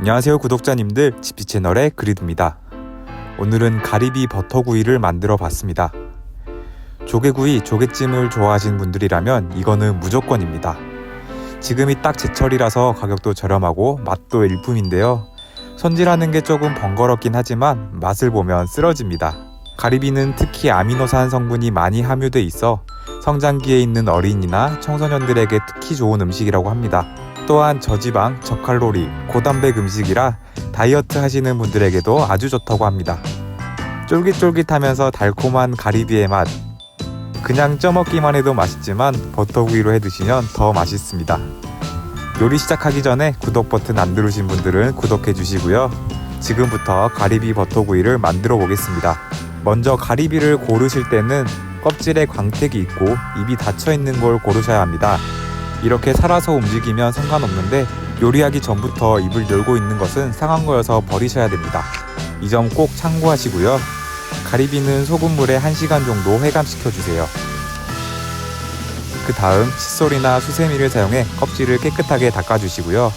안녕하세요 구독자님들 지피 채널의 그리드입니다. 오늘은 가리비 버터구이를 만들어 봤습니다. 조개구이, 조개찜을 좋아하시는 분들이라면 이거는 무조건입니다. 지금이 딱 제철이라서 가격도 저렴하고 맛도 일품인데요. 손질하는 게 조금 번거롭긴 하지만 맛을 보면 쓰러집니다. 가리비는 특히 아미노산 성분이 많이 함유돼 있어 성장기에 있는 어린이나 청소년들에게 특히 좋은 음식이라고 합니다. 또한 저지방, 저칼로리, 고단백 음식이라 다이어트 하시는 분들에게도 아주 좋다고 합니다. 쫄깃쫄깃하면서 달콤한 가리비의 맛. 그냥 쪄먹기만 해도 맛있지만 버터구이로 해 드시면 더 맛있습니다. 요리 시작하기 전에 구독 버튼 안 누르신 분들은 구독해 주시고요. 지금부터 가리비 버터구이를 만들어 보겠습니다. 먼저 가리비를 고르실 때는 껍질에 광택이 있고 입이 닫혀 있는 걸 고르셔야 합니다. 이렇게 살아서 움직이면 상관없는데 요리하기 전부터 입을 열고 있는 것은 상한 거여서 버리셔야 됩니다. 이 점 꼭 참고하시고요. 가리비는 소금물에 1시간 정도 회감시켜 주세요. 그 다음 칫솔이나 수세미를 사용해 껍질을 깨끗하게 닦아 주시고요.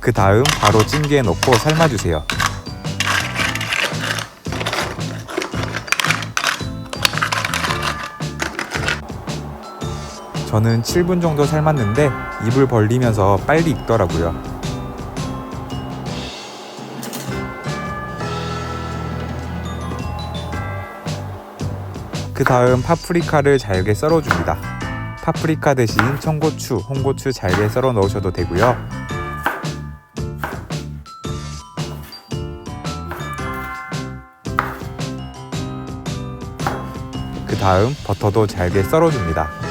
그 다음 바로 찜기에 넣고 삶아 주세요. 저는 7분 정도 삶았는데 입을 벌리면서 빨리 익더라고요. 그 다음 파프리카를 잘게 썰어줍니다. 파프리카 대신 청고추, 홍고추 잘게 썰어 넣으셔도 되고요. 그 다음 버터도 잘게 썰어줍니다.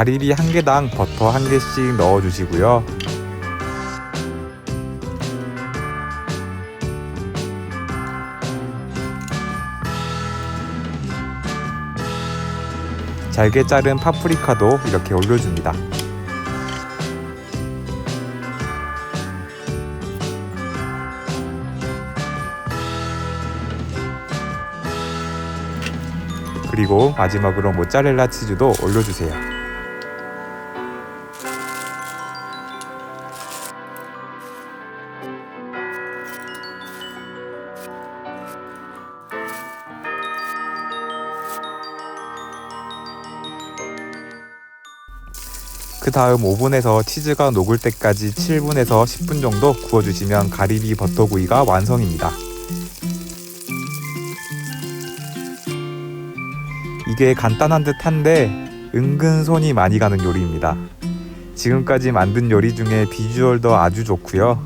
가리비 한 개당 버터 한 개씩 넣어 주시고요. 잘게 자른 파프리카도 이렇게 올려줍니다. 그리고 마지막으로 모짜렐라 치즈도 올려주세요. 그 다음 오븐에서 치즈가 녹을 때까지 7분에서 10분 정도 구워주시면 가리비 버터구이가 완성입니다. 이게 간단한 듯 한데 은근 손이 많이 가는 요리입니다. 지금까지 만든 요리 중에 비주얼도 아주 좋고요.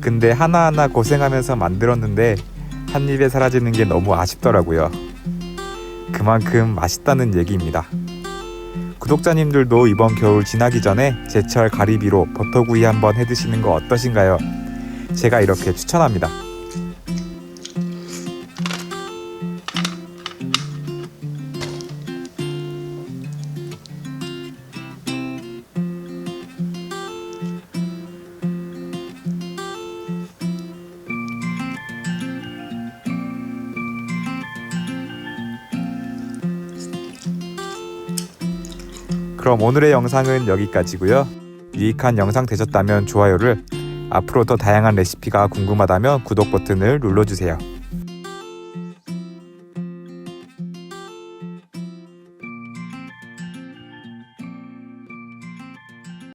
근데 하나하나 고생하면서 만들었는데 한 입에 사라지는 게 너무 아쉽더라고요. 그만큼 맛있다는 얘기입니다. 구독자님들도 이번 겨울 지나기 전에 제철 가리비로 버터구이 한번 해 드시는 거 어떠신가요? 제가 이렇게 추천합니다. 그럼 오늘의 영상은 여기까지고요. 유익한 영상 되셨다면 좋아요를 앞으로 더 다양한 레시피가 궁금하다면 구독 버튼을 눌러주세요.